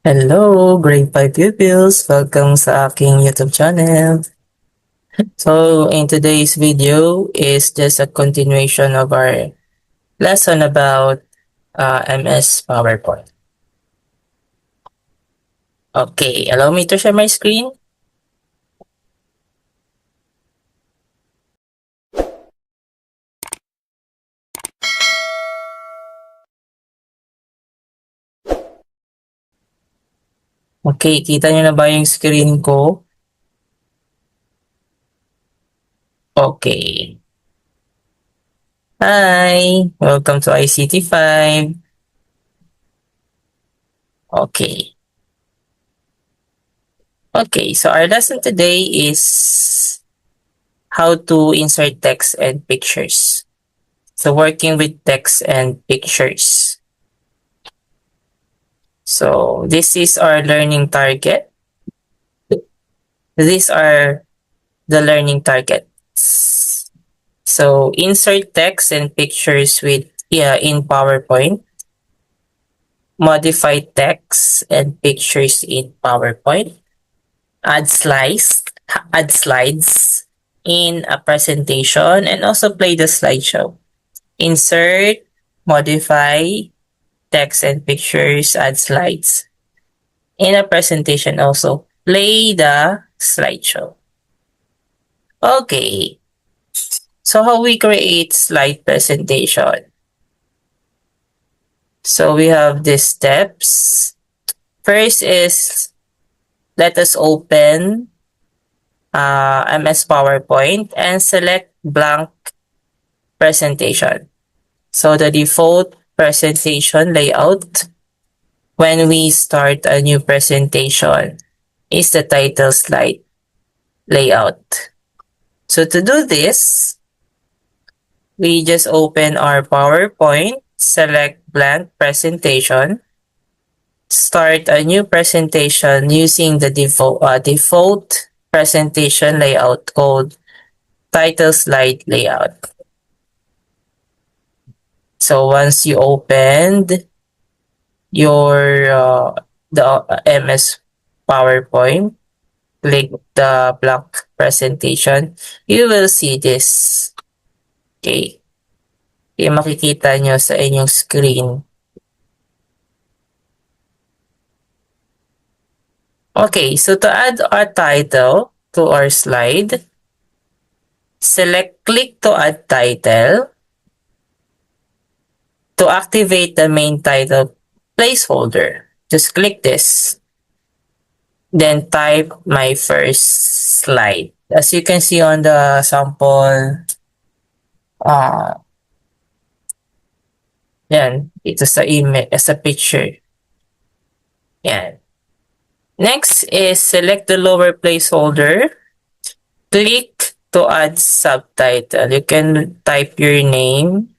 Hello, grade 5 pupils! Welcome sa aking YouTube channel. So, in today's video is just a continuation of our lesson about uh, MS PowerPoint. Okay, allow me to share my screen. Okay, kita nyo na ba yung screen ko? Okay. Hi! Welcome to ICT 5. Okay. Okay, so our lesson today is how to insert text and pictures. So working with text and pictures. So this is our learning target. These are the learning targets. So insert text and pictures with yeah, in PowerPoint. Modify text and pictures in PowerPoint. Add slides, add slides in a presentation and also play the slideshow. Insert, modify, text and pictures, add slides. In a presentation also, play the slideshow. Okay. So how we create slide presentation? So we have these steps. First is let us open uh, MS PowerPoint and select blank presentation. So the default presentation layout when we start a new presentation is the title slide layout. So to do this, we just open our PowerPoint, select blank presentation, start a new presentation using the default, uh, default presentation layout called title slide layout. So once you opened your uh, the MS PowerPoint, click the blank presentation, you will see this. Okay. Okay, makikita nyo sa inyong screen. Okay, so to add our title to our slide, select click to add title. To activate the main title placeholder, just click this. Then type my first slide. As you can see on the sample, uh, yan, ito sa image, sa picture. Yan. Next is select the lower placeholder. Click to add subtitle. You can type your name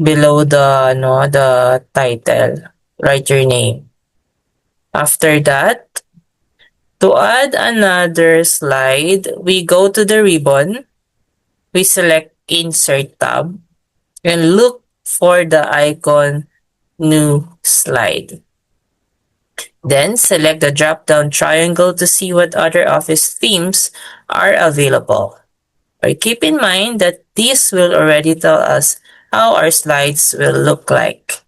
below the no the title. Write your name. After that, to add another slide, we go to the ribbon. We select insert tab and look for the icon new slide. Then select the drop-down triangle to see what other Office themes are available. But keep in mind that this will already tell us how our slides will look like.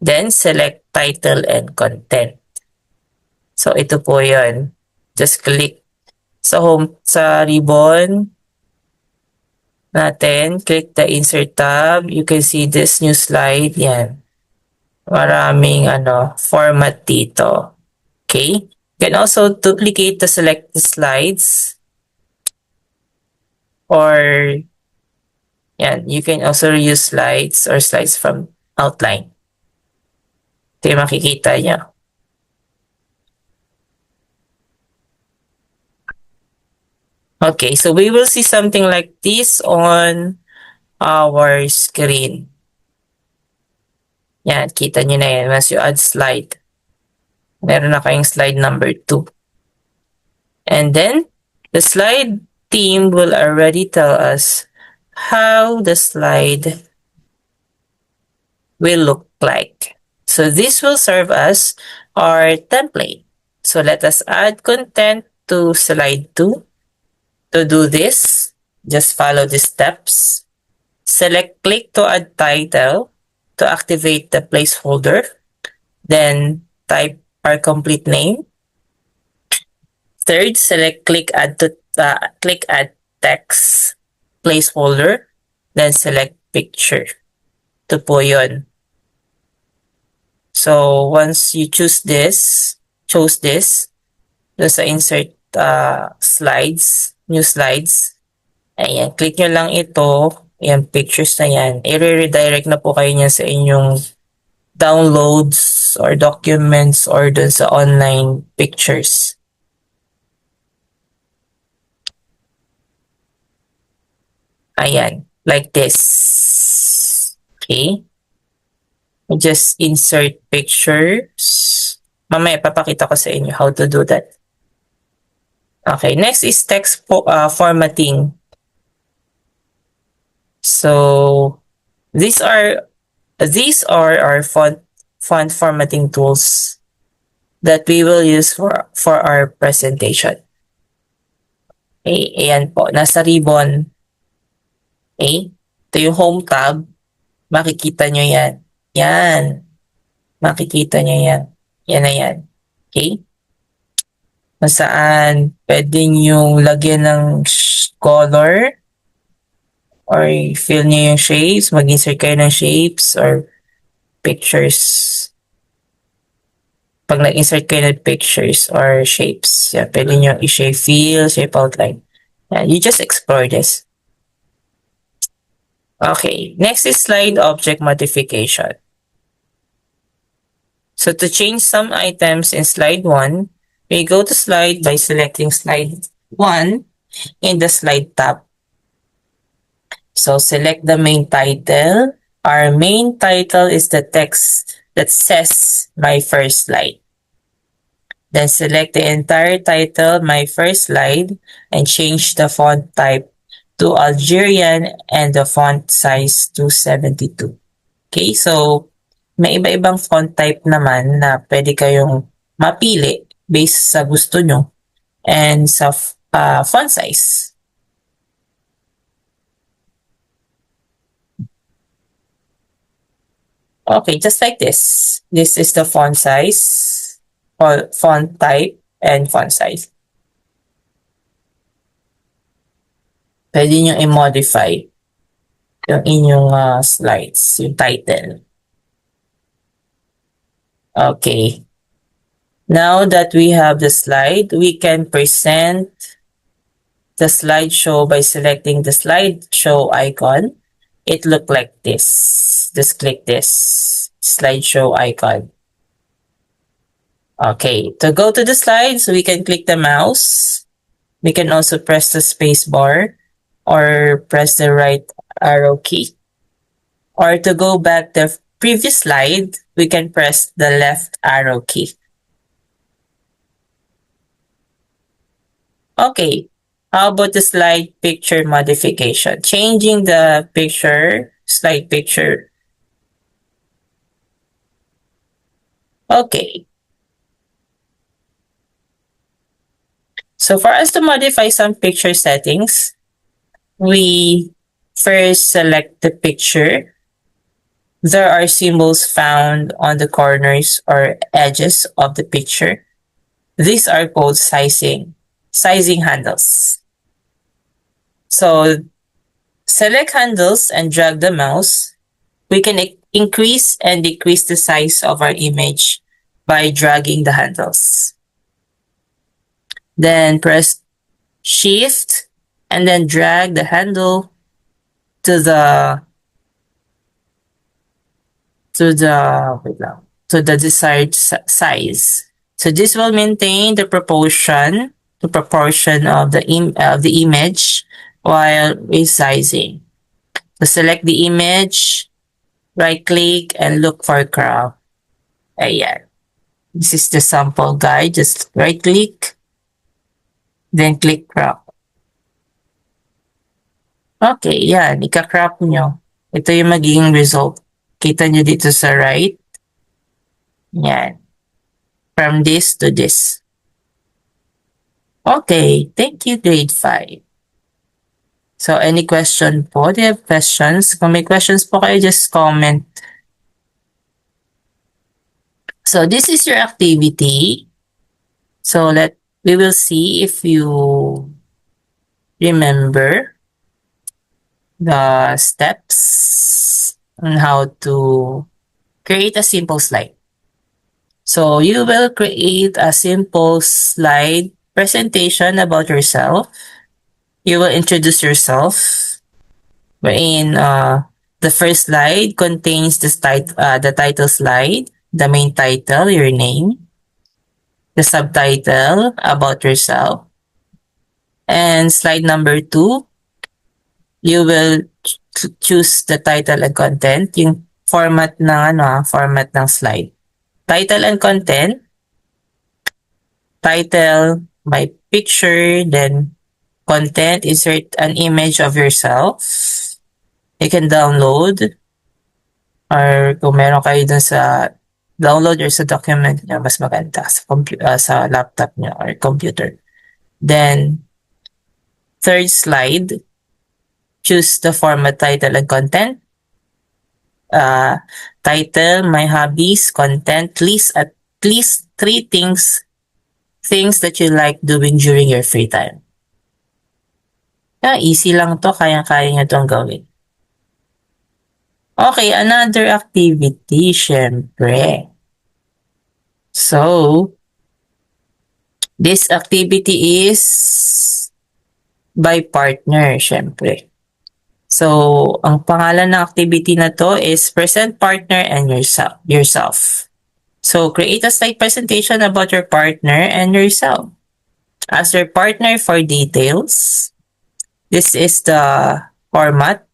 Then select title and content. So ito po 'yon. Just click sa home sa ribbon natin, click the insert tab. You can see this new slide. Yan. Maraming ano, format dito. Okay? You can also duplicate the select the slides. Or yan, you can also use slides or slides from outline. Ito yung makikita niya. Okay, so we will see something like this on our screen. Yan, kita nyo na yan once you add slide. Meron na kayong slide number 2. And then, the slide team will already tell us how the slide will look like. So this will serve as our template. So let us add content to slide 2. To do this, just follow the steps. Select click to add title to activate the placeholder. Then type our complete name. Third, select click add to uh, click add text placeholder. Then select picture. Ito po yun. So once you choose this, chose this, doon sa insert uh, slides, new slides, ayan, click nyo lang ito, ayan, pictures na yan. I-redirect na po kayo niyan sa inyong downloads or documents or dun sa online pictures. Ayan, like this. Okay. Just insert pictures. Mamaya papakita ko sa inyo how to do that. Okay, next is text po, uh, formatting. So these are these are our font font formatting tools that we will use for for our presentation. Okay, ayan po, nasa ribbon. Okay, ito yung home tab. Makikita nyo yan. Yan. Makikita nyo yan. Yan na yan. Okay? Kung saan pwede nyo lagyan ng color or fill nyo yung shapes, mag-insert kayo ng shapes or pictures. Pag nag-insert kayo ng pictures or shapes, yan, pwede nyo i-shape fill, shape outline. Yan, you just explore this. Okay, next is slide object modification. So to change some items in slide 1, we go to slide by selecting slide 1 in the slide tab. So select the main title. Our main title is the text that says my first slide. Then select the entire title, my first slide, and change the font type to Algerian and the font size to 72. Okay, so may iba-ibang font type naman na pwede kayong mapili based sa gusto nyo and sa uh, font size. Okay, just like this. This is the font size, font type, and font size. Pwede nyo i-modify yung inyong uh, slides, yung title. Okay. Now that we have the slide, we can present the slideshow by selecting the slideshow icon. It look like this. Just click this slideshow icon. Okay, to go to the slides, we can click the mouse. We can also press the space bar or press the right arrow key. Or to go back the previous slide, we can press the left arrow key. Okay, how about the slide picture modification? Changing the picture, slide picture. Okay. So for us to modify some picture settings, we first select the picture. There are symbols found on the corners or edges of the picture. These are called sizing, sizing handles. So select handles and drag the mouse. We can increase and decrease the size of our image by dragging the handles. Then press Shift and then drag the handle to the to the wait lang, to the desired size. So this will maintain the proportion the proportion of the im of the image while resizing. So select the image, right click and look for crop. Ayan. This is the sample guide. Just right click, then click crop. Okay, yan. Ika-crop nyo. Ito yung magiging result. Kita nyo dito sa right. Yan. From this to this. Okay, thank you, grade 5. So, any question po? Do you have questions? Kung may questions po kayo, just comment. So, this is your activity. So, let we will see if you remember the steps on how to create a simple slide. So, you will create a simple slide presentation about yourself. You will introduce yourself, wherein uh, the first slide contains the, tit- uh, the title slide, the main title, your name, the subtitle about yourself, and slide number two, you will ch- choose the title and content, yung format ng ano, ah, format ng slide. Title and content, title, my picture, then content, insert an image of yourself. You can download or kung meron kayo dun sa download or sa document nyo, mas maganda sa, uh, sa laptop nyo or computer. Then, third slide, choose the format, title, and content. Uh, title, my hobbies, content, list at least three things things that you like doing during your free time. Yeah, easy lang to. Kaya-kaya nyo itong gawin. Okay, another activity, syempre. So, this activity is by partner, syempre. So, ang pangalan ng activity na to is present partner and yourself. yourself. So, create a slide presentation about your partner and yourself. Ask your partner for details. This is the format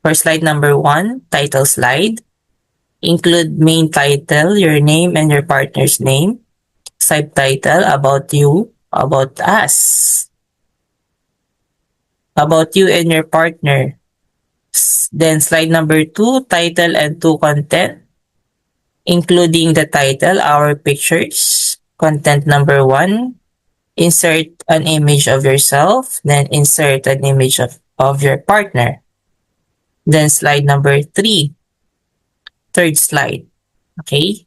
for slide number one, title slide. Include main title, your name and your partner's name. Subtitle, about you, about us. About you and your partner. Then slide number two, title and two content including the title, our pictures. Content number one, insert an image of yourself, then insert an image of, of your partner. Then slide number three, third slide. Okay?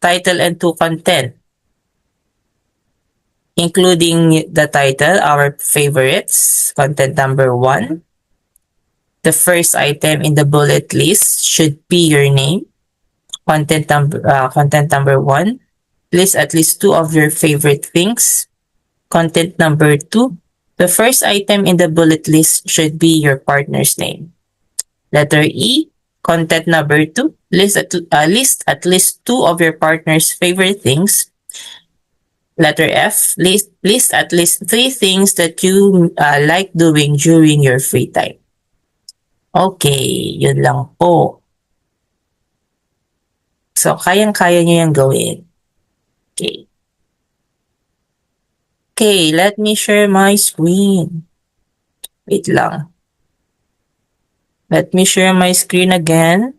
Title and two content. Including the title, our favorites, content number one. The first item in the bullet list should be your name. Content number uh, content number one list at least two of your favorite things. Content number two the first item in the bullet list should be your partner's name. Letter e content number two list at, uh, list at least two of your partner's favorite things letter f list list at least three things that you uh, like doing during your free time okay yun lang po So, kayang-kaya nyo yung gawin. Okay. Okay, let me share my screen. Wait lang. Let me share my screen again.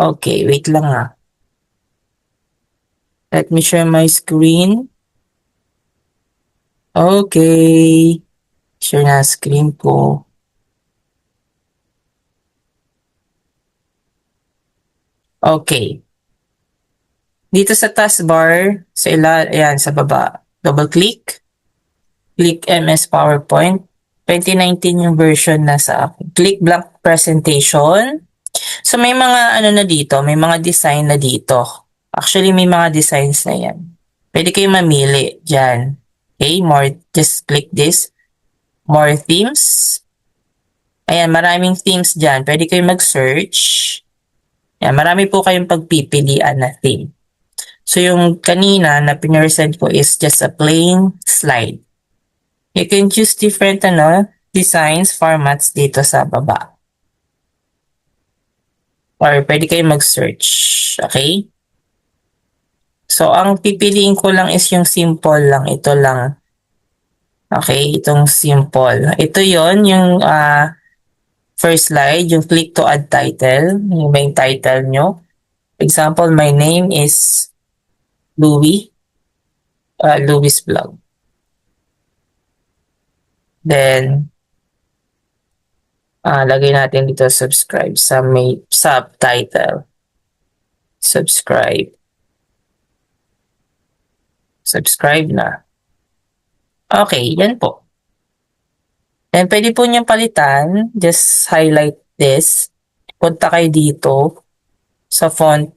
Okay, wait lang ah. Let me share my screen. Okay. Share na screen ko. Okay. Dito sa taskbar, sa ila, ayan, sa baba, double click. Click MS PowerPoint. 2019 yung version na sa akin. Click blank presentation. So may mga ano na dito, may mga design na dito. Actually, may mga designs na yan. Pwede kayo mamili dyan. Okay, more, just click this. More themes. Ayan, maraming themes dyan. Pwede kayo mag-search. Ayan, marami po kayong pagpipilian na theme. So, yung kanina na pinresent ko is just a plain slide. You can choose different ano, designs, formats dito sa baba. Or pwede kayo mag-search. Okay? So, ang pipiliin ko lang is yung simple lang. Ito lang. Okay, itong simple. Ito yon yung uh, first slide, yung click to add title, yung main title nyo. Example, my name is Louis, uh, Louis Vlog. Then, uh, lagay natin dito subscribe sa may subtitle. Subscribe. Subscribe na. Okay, yan po. Then, pwede po niyong palitan. Just highlight this. Punta kayo dito sa font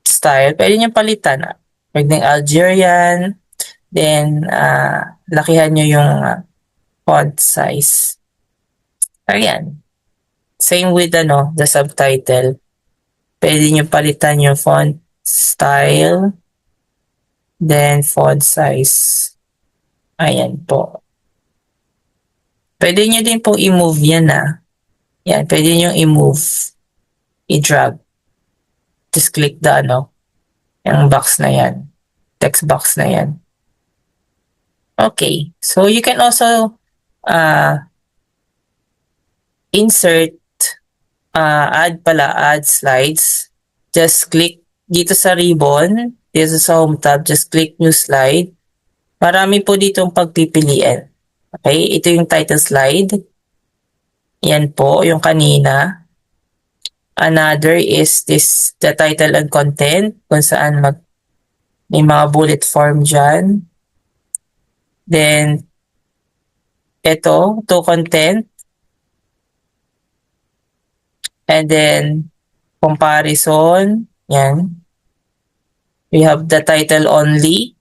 style. Pwede niyong palitan. Pwede ng Algerian. Then, uh, lakihan niyo yung uh, font size. Ayan. Same with ano, the subtitle. Pwede niyo palitan yung font style. Then, font size. Ayan po. Pwede nyo din po i-move yan ah. Yan, pwede nyo i-move. I-drag. Just click the ano, yung box na yan. Text box na yan. Okay. So, you can also uh, insert, uh, add pala, add slides. Just click dito sa ribbon, dito sa home tab, just click new slide. Marami po ditong pagpipilian. Okay, ito yung title slide. Yan po, yung kanina. Another is this, the title and content, kung saan mag, may mga bullet form dyan. Then, ito, to content. And then, comparison. Yan. We have the title only.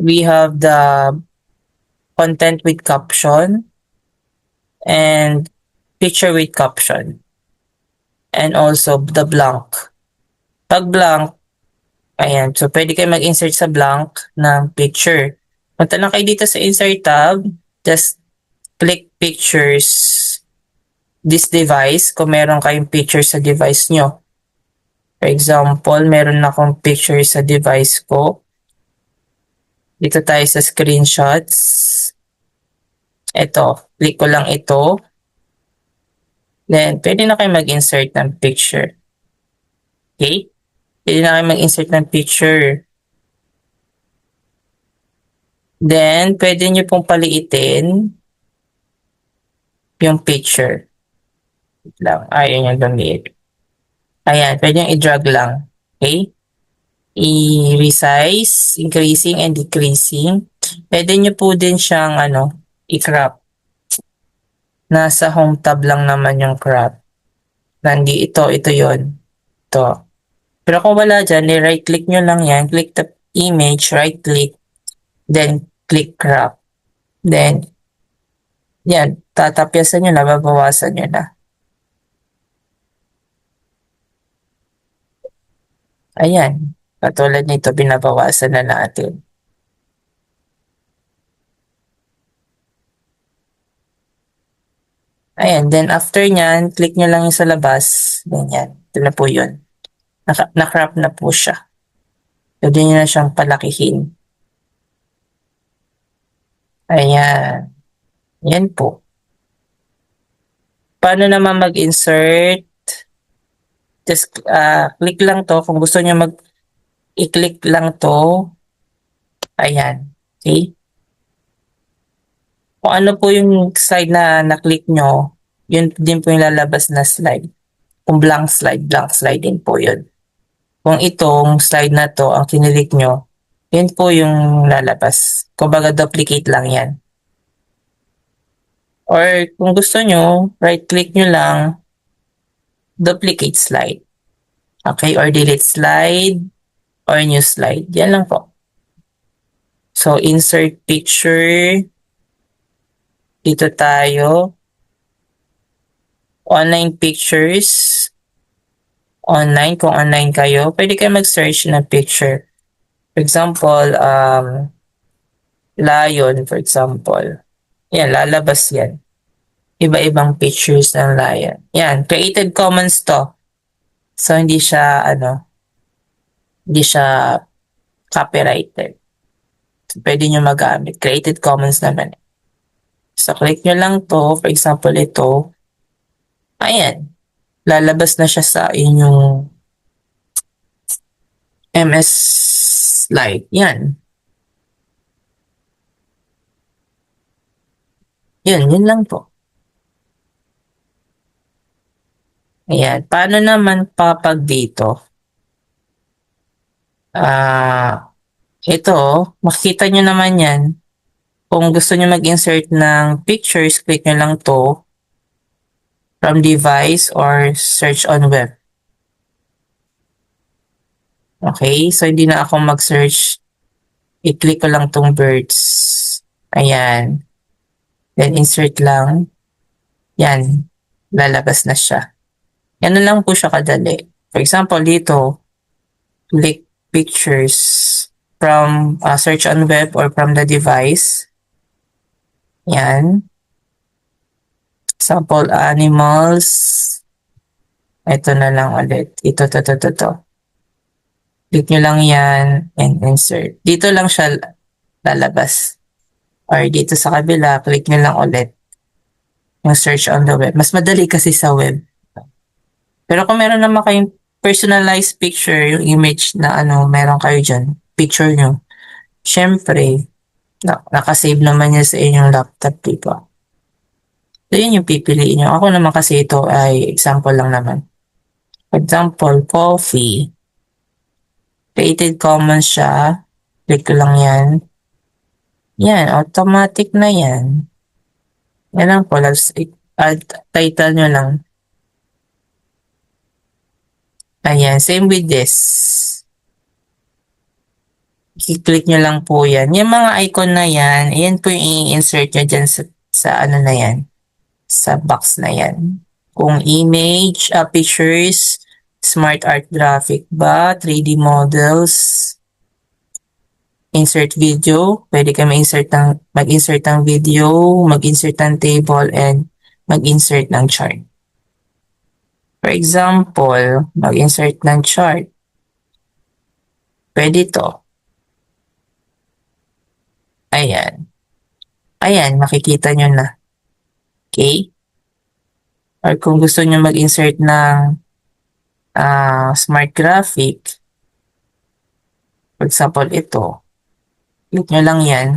we have the content with caption and picture with caption and also the blank. Pag blank, ayan, so pwede kayo mag-insert sa blank ng picture. Punta lang kayo dito sa insert tab, just click pictures this device kung meron kayong picture sa device nyo. For example, meron akong picture sa device ko. Dito tayo sa screenshots. Ito, click ko lang ito. Then, pwede na kayo mag-insert ng picture. Okay? Pwede na kayo mag-insert ng picture. Then, pwede nyo pong paliitin yung picture. Lang. Ayun yung gamitin. Ayan, pwede nyo i-drag lang. Okay? i-resize, increasing and decreasing. Pwede nyo po din siyang ano, i-crop. Nasa home tab lang naman yung crop. Nandi ito, ito yon Ito. Pero kung wala dyan, right click nyo lang yan. Click the image, right click. Then, click crop. Then, yan, tatapyasan nyo na, babawasan nyo na. Ayan. Katulad nito, binabawasan na natin. Ayan, then after nyan, click nyo lang yung sa labas. Ganyan. Ito na po yun. Nakrap na po siya. Pwede nyo na siyang palakihin. Ayan. Yan po. Paano naman mag-insert? Just uh, click lang to kung gusto nyo mag i-click lang to. Ayan. See? Kung ano po yung slide na na-click nyo, yun din po yung lalabas na slide. Kung blank slide, blank slide din po yun. Kung itong slide na to, ang kinilik nyo, yun po yung lalabas. Kumbaga duplicate lang yan. Or kung gusto nyo, right click nyo lang, duplicate slide. Okay, or delete slide or new slide. Yan lang po. So, insert picture. Dito tayo. Online pictures. Online, kung online kayo, pwede kayo mag-search ng picture. For example, um, lion, for example. Yan, lalabas yan. Iba-ibang pictures ng lion. Yan, created commons to. So, hindi siya, ano, hindi siya copyrighted. So, pwede nyo magamit. Creative Commons naman. So, click nyo lang to. For example, ito. Ayan. Lalabas na siya sa inyong MS Slide. Yan. Yan, yun lang po. Ayan. Paano naman papag dito? Ah, ito, makikita nyo naman yan. Kung gusto nyo mag-insert ng pictures, click nyo lang to from device or search on web. Okay, so hindi na ako mag-search. I-click ko lang tong birds. Ayan. Then insert lang. Yan. Lalabas na siya. Na lang po siya kadali. For example, dito, click pictures from uh, search on web or from the device. Yan. Example, animals. Ito na lang ulit. Ito, to, to, to, to. Click nyo lang yan and insert. Dito lang siya lalabas. Or dito sa kabila, click nyo lang ulit yung search on the web. Mas madali kasi sa web. Pero kung meron naman kayong personalized picture, yung image na ano, meron kayo dyan, picture nyo, syempre, na, nakasave naman niya sa inyong laptop, di ba? So, yun yung pipiliin nyo. Ako naman kasi ito ay example lang naman. For example, coffee. Created Commons siya. Click lang yan. Yan, automatic na yan. Yan lang po. Add title nyo lang. Ayan, same with this. I-click nyo lang po yan. Yung mga icon na yan, ayan po yung i-insert nyo dyan sa, sa ano na yan. Sa box na yan. Kung image, uh, pictures, smart art graphic ba, 3D models, insert video, pwede ka mag-insert ng, mag-insert ng video, mag-insert ng table, and mag-insert ng chart. For example, mag-insert ng chart. Pwede to. Ayan. Ayan, makikita nyo na. Okay? Or kung gusto nyo mag-insert ng uh, smart graphic, for example, ito. Click nyo lang yan.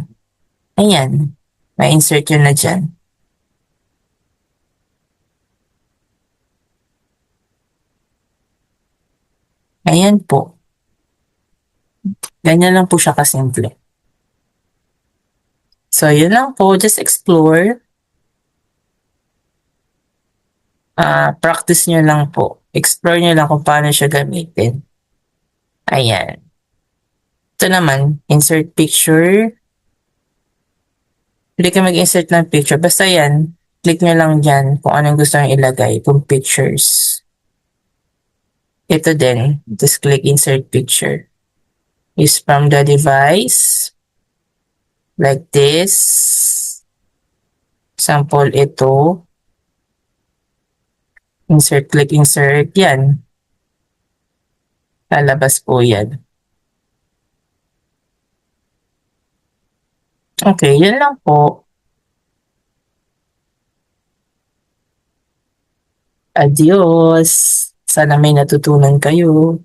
Ayan. Ma-insert yun na dyan. Ayan po. Ganyan lang po siya kasimple. So, yun lang po. Just explore. Uh, practice nyo lang po. Explore nyo lang kung paano siya gamitin. Ayan. Ito naman, insert picture. Pwede ka mag-insert ng picture. Basta yan, click nyo lang dyan kung anong gusto nyo ilagay, kung pictures. Ito din, just click insert picture. Is from the device. Like this. Sample ito. Insert, click insert. Yan. Lalabas po yan. Okay, yan lang po. Adios. Sana may natutunan kayo.